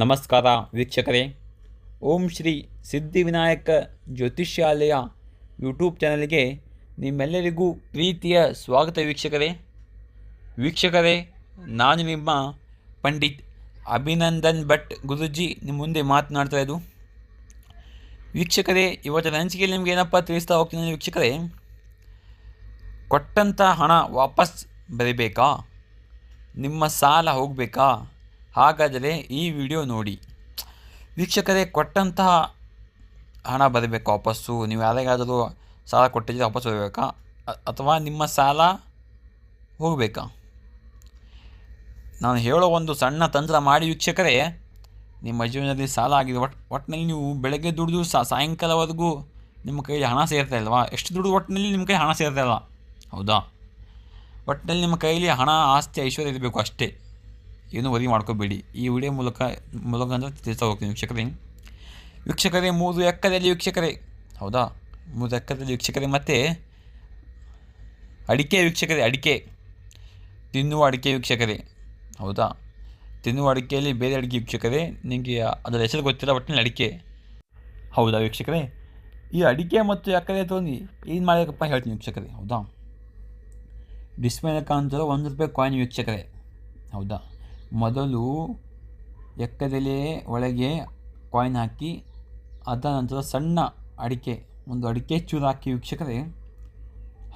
ನಮಸ್ಕಾರ ವೀಕ್ಷಕರೇ. ಓಂ ಶ್ರೀ ಸಿದ್ಧಿವಿನಾಯಕ ಜ್ಯೋತಿಷ್ಯಾಲಯ ಯೂಟ್ಯೂಬ್ ಚಾನಲ್ಗೆ ನಿಮ್ಮೆಲ್ಲರಿಗೂ ಪ್ರೀತಿಯ ಸ್ವಾಗತ ವೀಕ್ಷಕರೇ. ವೀಕ್ಷಕರೇ, ನಾನು ನಿಮ್ಮ ಪಂಡಿತ್ ಅಭಿನಂದನ್ ಭಟ್ ಗುರುಜಿ ನಿಮ್ಮ ಮುಂದೆ ಮಾತನಾಡ್ತಾ ಇದ್ದು ವೀಕ್ಷಕರೇ ಇವತ್ತಿನ ಹಂಚಿಕೆಯಲ್ಲಿ ನಿಮ್ಗೆ ಏನಪ್ಪ ತಿಳಿಸ್ತಾ ಹೋಗ್ತೀನಿ ವೀಕ್ಷಕರೇ. ಕೊಟ್ಟಂಥ ಹಣ ವಾಪಸ್ ಬರೀಬೇಕಾ? ನಿಮ್ಮ ಸಾಲ ಹೋಗಬೇಕಾ? ಹಾಗಾದರೆ ಈ ವಿಡಿಯೋ ನೋಡಿ. ವೀಕ್ಷಕರೇ, ಕೊಟ್ಟಂತಹ ಹಣ ಬರಬೇಕು ವಾಪಸ್ಸು. ನೀವು ಯಾರಿಗಾದರೂ ಸಾಲ ಕೊಟ್ಟಿದ್ದರೆ ವಾಪಸ್ ಬರಬೇಕಾ? ಅಥವಾ ನಿಮ್ಮ ಸಾಲ ಹೋಗಬೇಕಾ? ನಾನು ಹೇಳೋ ಒಂದು ಸಣ್ಣ ತಂತ್ರ ಮಾಡಿ ವೀಕ್ಷಕರೇ, ನಿಮ್ಮ ಜೀವನದಲ್ಲಿ ಸಾಲ ಆಗಿದೆ ಒಟ್ಟು ಒಟ್ಟಿನಲ್ಲಿ ನೀವು ಬೆಳಗ್ಗೆ ದುಡಿದು ಸಾಯಂಕಾಲವರೆಗೂ ನಿಮ್ಮ ಕೈಯಲ್ಲಿ ಹಣ ಸೇರ್ತಾ ಇಲ್ವಾ? ಎಷ್ಟು ದುಡಿದು ಒಟ್ಟಿನಲ್ಲಿ ನಿಮ್ಮ ಕೈ ಹಣ ಸೇರ್ತಾ ಇಲ್ಲ. ಹೌದಾ? ಒಟ್ಟಿನಲ್ಲಿ ನಿಮ್ಮ ಕೈಯಲ್ಲಿ ಹಣ, ಆಸ್ತಿ, ಐಶ್ವರ್ಯ ಇರಬೇಕು ಅಷ್ಟೇ. ಏನು ವರಿ ಮಾಡ್ಕೋಬೇಡಿ. ಈ ವಿಡಿಯೋ ಮೂಲಕ ಮೂಲಕ ಅಂದರೆ ತಿಳಿಸ್ತಾ ಹೋಗ್ತೀನಿ ವೀಕ್ಷಕರೇ. ವೀಕ್ಷಕರೇ, ಮೂರು ಎಕ್ಕದಲ್ಲಿ ವೀಕ್ಷಕರೇ. ಹೌದಾ? ಮೂರು ಎಕ್ಕದಲ್ಲಿ ವೀಕ್ಷಕರೇ, ಮತ್ತು ಅಡಿಕೆ ವೀಕ್ಷಕರೇ, ಅಡಿಕೆ. ತಿನ್ನುವ ಅಡಿಕೆ ವೀಕ್ಷಕರೇ. ಹೌದಾ? ತಿನ್ನುವ ಅಡಿಕೆಯಲ್ಲಿ ಬೇರೆ ಅಡಿಕೆ ವೀಕ್ಷಕರೇ. ನಿಮಗೆ ಅದರ ಹೆಸರು ಗೊತ್ತಿಲ್ಲ, ಒಟ್ಟಿನಲ್ಲಿ ಅಡಿಕೆ. ಹೌದಾ ವೀಕ್ಷಕರೇ? ಈ ಅಡಿಕೆ ಮತ್ತು ಎಕ್ಕರೆ ತೊಗೊಂಡು ಏನು ಮಾಡಬೇಕಪ್ಪ ಹೇಳ್ತೀನಿ ವೀಕ್ಷಕರೇ. ಹೌದಾ? ಡಿಸ್ಪ್ಲೇನ ಕಾಣ್ತಿರೋ ಒಂದು ರೂಪಾಯಿ ಕಾಯಿನ್ ವೀಕ್ಷಕರೇ. ಹೌದಾ? ಮೊದಲು ಎಕ್ಕದೆಲೆ ಒಳಗೆ ಕಾಯಿನ್ ಹಾಕಿ, ಅದ ನಂತರ ಸಣ್ಣ ಅಡಿಕೆ, ಒಂದು ಅಡಿಕೆ ಚೂರು ಹಾಕಿ ವೀಕ್ಷಕರೇ.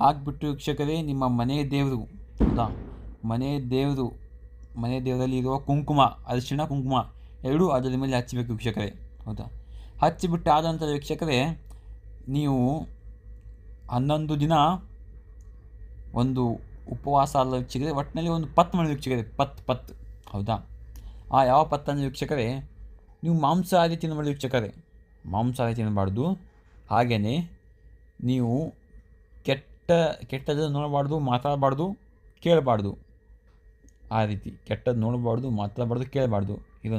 ಹಾಕಿಬಿಟ್ಟು ವೀಕ್ಷಕರೇ, ನಿಮ್ಮ ಮನೆ ದೇವರು, ಹೌದಾ? ಮನೆ ದೇವರು, ಮನೆ ದೇವರಲ್ಲಿ ಇರುವ ಕುಂಕುಮ, ಅರಿಶಿಣ ಕುಂಕುಮ, ಎರಡೂ ಅದರ ಮೇಲೆ ಹಚ್ಚಬೇಕು ವೀಕ್ಷಕರೇ, ಹೌದಾ? ಹಚ್ಚಿಬಿಟ್ಟು ಆದ ನಂತರ ವೀಕ್ಷಕರೇ, ನೀವು ಹನ್ನೊಂದು ದಿನ ಒಂದು ಉಪವಾಸ ಅಲ್ಲ ವೀಕ್ಷಕರೇ ಒಟ್ಟಿನಲ್ಲಿ ಒಂದು ಪತ್ ಮಾಡಿ ವೀಕ್ಷಕರೇ, ಪತ್ ಪತ್. ಹೌದಾ? ಆ ಯಾವ ಪತ್ ಅಂದರೆ ವೀಕ್ಷಕರೇ, ನೀವು ಮಾಂಸಾಹಾರಿ ತಿನ್ನಬಾರ್ದು ವೀಕ್ಷಕರೇ. ಮಾಂಸಾಹಾರಿ ತಿನ್ನಬಾರ್ದು ಹಾಗೆಯೇ ನೀವು ಕೆಟ್ಟ ಕೆಟ್ಟದ ನೋಡಬಾರ್ದು, ಮಾತಾಡಬಾರ್ದು, ಕೇಳಬಾರ್ದು. ಆ ರೀತಿ ಕೆಟ್ಟದ್ದು ನೋಡಬಾರ್ದು, ಮಾತಾಡಬಾರ್ದು, ಕೇಳಬಾರ್ದು. ಇದು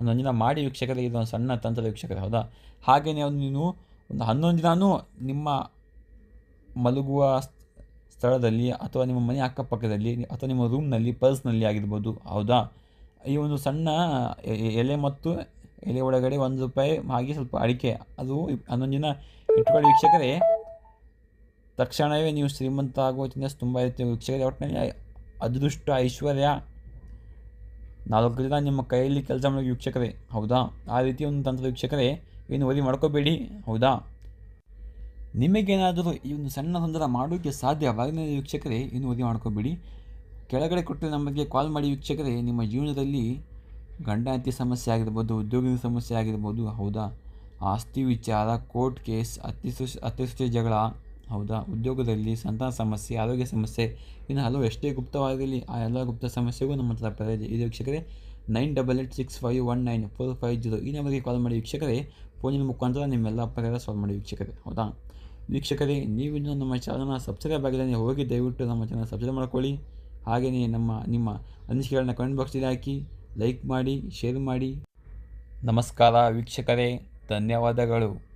ಒಂದು ದಿನ ಮಾಡಿ ವೀಕ್ಷಕರೇ, ಇದೊಂದು ಸಣ್ಣ ತಂತ್ರ ವೀಕ್ಷಕರೇ, ಹೌದಾ? ಹಾಗೆಯೇ ನೀವು ಒಂದು ಹನ್ನೊಂದು ದಿನವೂ ನಿಮ್ಮ ಮಲಗುವ ಸ್ಥಳದಲ್ಲಿ ಅಥವಾ ನಿಮ್ಮ ಮನೆ ಅಕ್ಕಪಕ್ಕದಲ್ಲಿ ಅಥವಾ ನಿಮ್ಮ ರೂಮ್ನಲ್ಲಿ ಪರ್ಸ್ನಲ್ಲಿ ಆಗಿರ್ಬೋದು. ಹೌದಾ? ಈ ಒಂದು ಸಣ್ಣ ಎಲೆ ಮತ್ತು ಎಲೆ ಒಳಗಡೆ ಒಂದು ರೂಪಾಯಿ ಹಾಗೆ ಸ್ವಲ್ಪ ಅಡಿಕೆ. ಅದು ಹನ್ನೊಂದು ದಿನ ಇಟ್ಕೊಳ್ಳಿ ವೀಕ್ಷಕರೇ. ತಕ್ಷಣವೇ ನೀವು ಶ್ರೀಮಂತ ಆಗುವ ಚಾನ್ಸ್ ತುಂಬ ಇರುತ್ತೆ ವೀಕ್ಷಕರೇ. ಒಟ್ಟಿನಲ್ಲಿ ಅದೃಷ್ಟ, ಐಶ್ವರ್ಯ, ನಾಲ್ಕು ದಿನ ನಿಮ್ಮ ಕೈಯಲ್ಲಿ ಕೆಲಸ ಮಾಡೋ ವೀಕ್ಷಕರೇ. ಹೌದಾ? ಆ ರೀತಿ ಒಂದು ತಂತ್ರ ವೀಕ್ಷಕರೇ. ಏನು ವರಿ ಮಾಡ್ಕೋಬೇಡಿ. ಹೌದಾ? ನಿಮಗೇನಾದರೂ ಈ ಒಂದು ಸಣ್ಣ ತೊಂದರೆ ಮಾಡೋಕ್ಕೆ ಸಾಧ್ಯವಾಗದ ವೀಕ್ಷಕರೇ, ಇನ್ನು ವರಿ ಮಾಡ್ಕೋಬೇಡಿ. ಕೆಳಗಡೆ ಕೊಟ್ಟರೆ ನಮಗೆ ಕಾಲ್ ಮಾಡಿ ವೀಕ್ಷಕರೇ, ನಿಮ್ಮ ಜೀವನದಲ್ಲಿ ಗಂಡಾಂತಿ ಸಮಸ್ಯೆ ಆಗಿರ್ಬೋದು, ಉದ್ಯೋಗದ ಸಮಸ್ಯೆ ಆಗಿರ್ಬೋದು, ಹೌದಾ? ಆಸ್ತಿ ವಿಚಾರ, ಕೋರ್ಟ್ ಕೇಸ್ ಅತಿ ಅತಿಸೃಷ್ಟಿ ಜಗಳ ಹೌದಾ? ಉದ್ಯೋಗದಲ್ಲಿ ಸಂತಾನ ಸಮಸ್ಯೆ, ಆರೋಗ್ಯ ಸಮಸ್ಯೆ, ಇನ್ನು ಹಲವು ಎಷ್ಟೇ ಗುಪ್ತವಾಗಿರಲಿ, ಆ ಎಲ್ಲ ಗುಪ್ತ ಸಮಸ್ಯೆಗೂ ನಮ್ಮ ಹತ್ರ ಇದೆ. ಇದು ವೀಕ್ಷಕರೇ, nine double eight six five one nine four five zero ಈ ನಂಬರ್ಗೆ ಕಾಲ್ ಮಾಡಿ ವೀಕ್ಷಕರೇ, ಫೋನಿನ ಮುಖಾಂತರ ನಿಮ್ಮೆಲ್ಲ ಪರಿಹಾರ ಸಾಲ್ವ್ ಮಾಡಿ ವೀಕ್ಷಕರೇ, ಹೌದಾ? ವೀಕ್ಷಕರೇ ನೀವಿನ್ನೂ ನಮ್ಮ ಚಾನಲ್ನ ಸಬ್ಸ್ಕ್ರೈಬ್ ಆಗಿಲ್ಲ ಹೋಗಿ ದಯವಿಟ್ಟು ನಮ್ಮ ಚಾನಲ್ ಸಬ್ಸ್ಕ್ರೈಬ್ ಮಾಡ್ಕೊಳ್ಳಿ. ಹಾಗೆಯೇ ನಮ್ಮ, ನಿಮ್ಮ ಅನಿಸಿಕೆಗಳನ್ನ ಕಮೆಂಟ್ ಬಾಕ್ಸಲ್ಲಿ ಹಾಕಿ ಲೈಕ್ ಮಾಡಿ ಶೇರ್ ಮಾಡಿ. ನಮಸ್ಕಾರ ವೀಕ್ಷಕರೇ, ಧನ್ಯವಾದಗಳು.